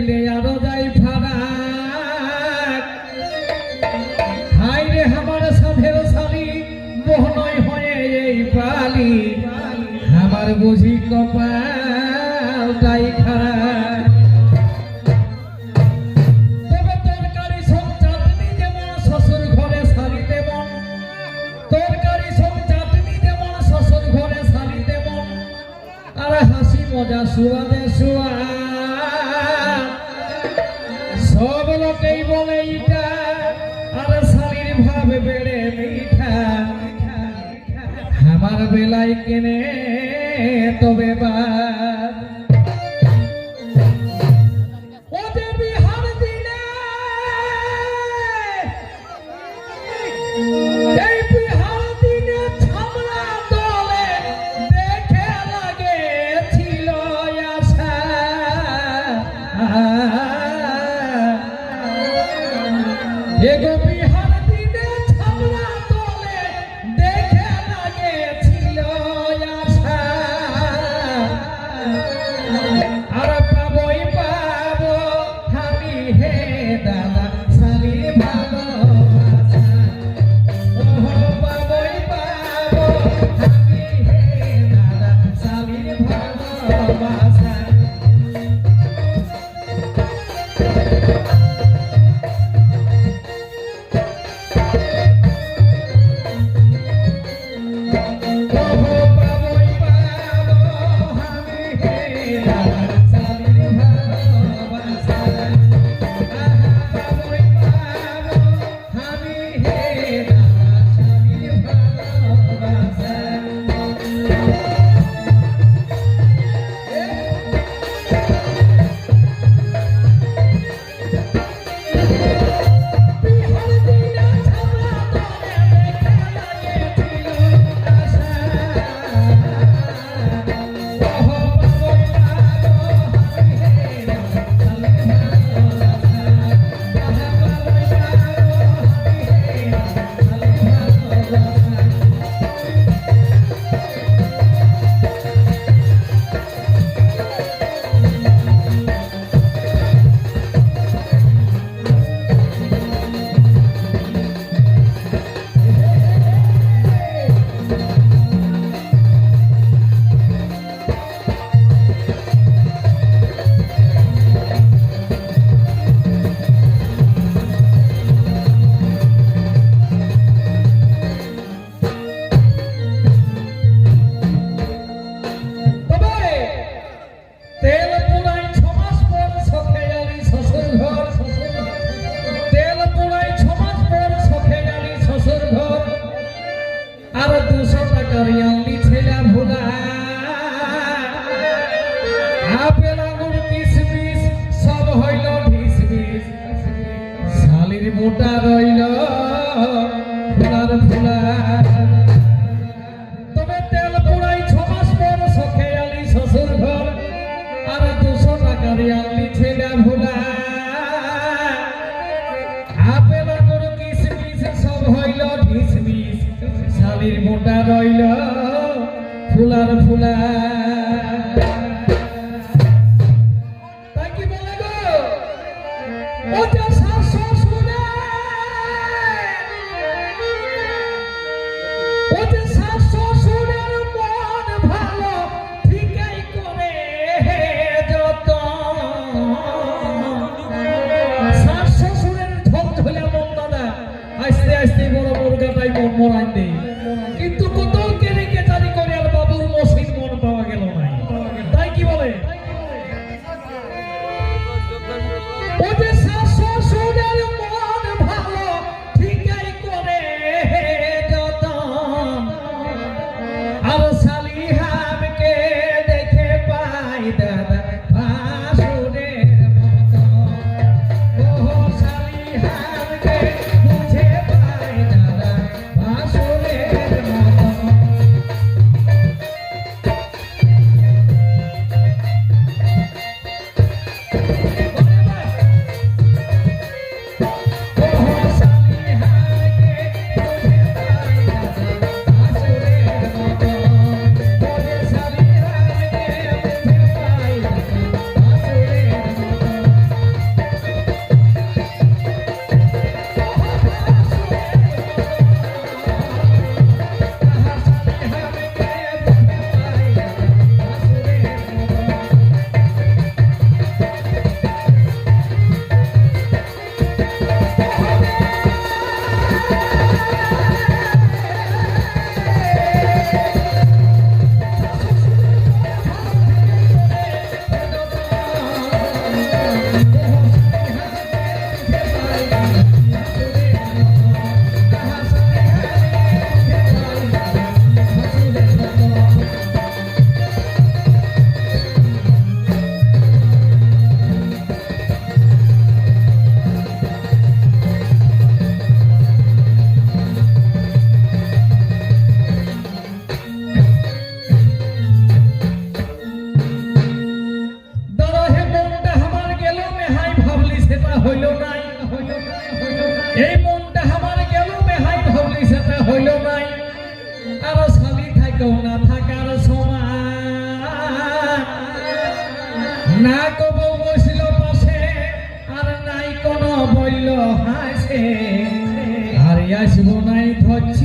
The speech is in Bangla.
দেখলে আরও যাই ফারা হাই রে আমার সাধের সারি মোহনয় হয়ে এই পালি। আমার বুঝি কপাল তাই খারাপ। আর শালির ভাব বেড়ে মিঠা। আমার বেলায় কেনে তবে বা ये गोपी है അറിയാത്ത কেউ না থাকার সমান না কব বসল পাশে, আর নাই কোন বলল হাসে। আর আসব নাই ধরছে